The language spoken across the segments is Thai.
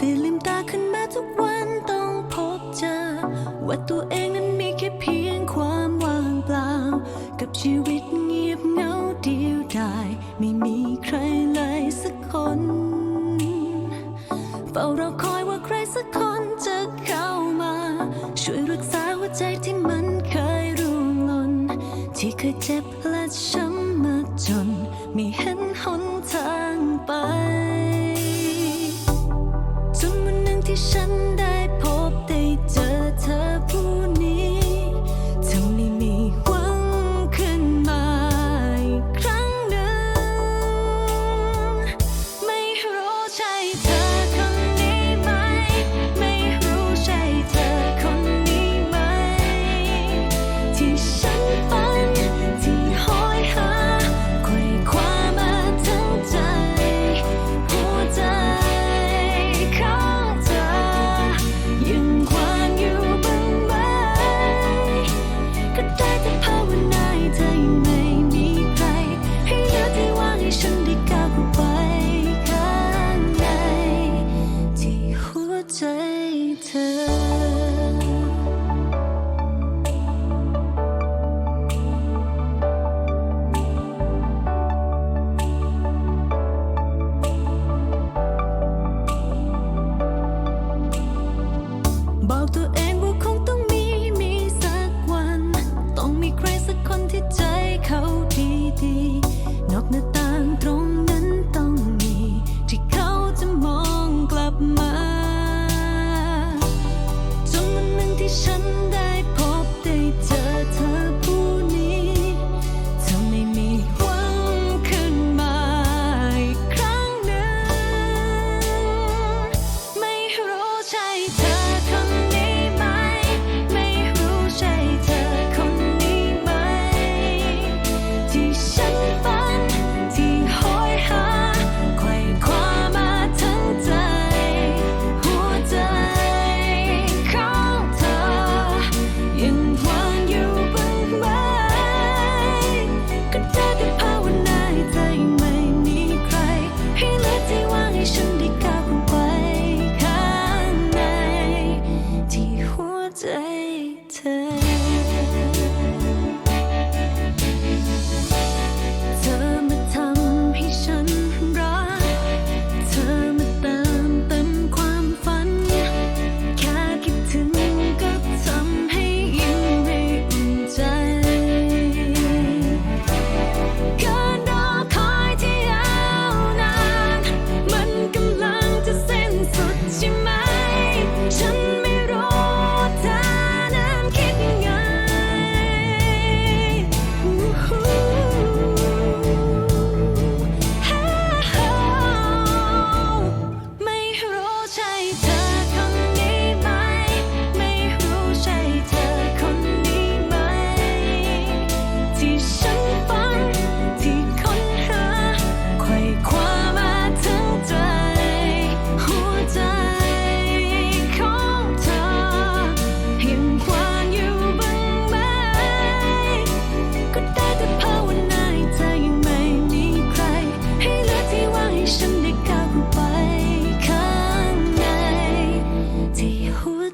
ตื่นลืมตาขึ้นมาทุกวันต้องพบเจอ ว่าตัวเองนั้นมีแค่เพียงความว่างเปล่า กับชีวิตเงียบเงาเดียวดายไม่มีใครเลยสักคน เฝ้ารอคอยว่าใครสักคนจะเข้ามา ช่วยรักษาหัวใจที่มันเคยร่วงหล่นที่เคยเจ็บและช้ำมาจน ไม่เห็นหนทางไป ใจบอกตัวเองว่าคงต้องมี มีสักวัน ต้องมีใครสักคนที่ใจเขาดีดี นอกหาต่ตรง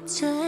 最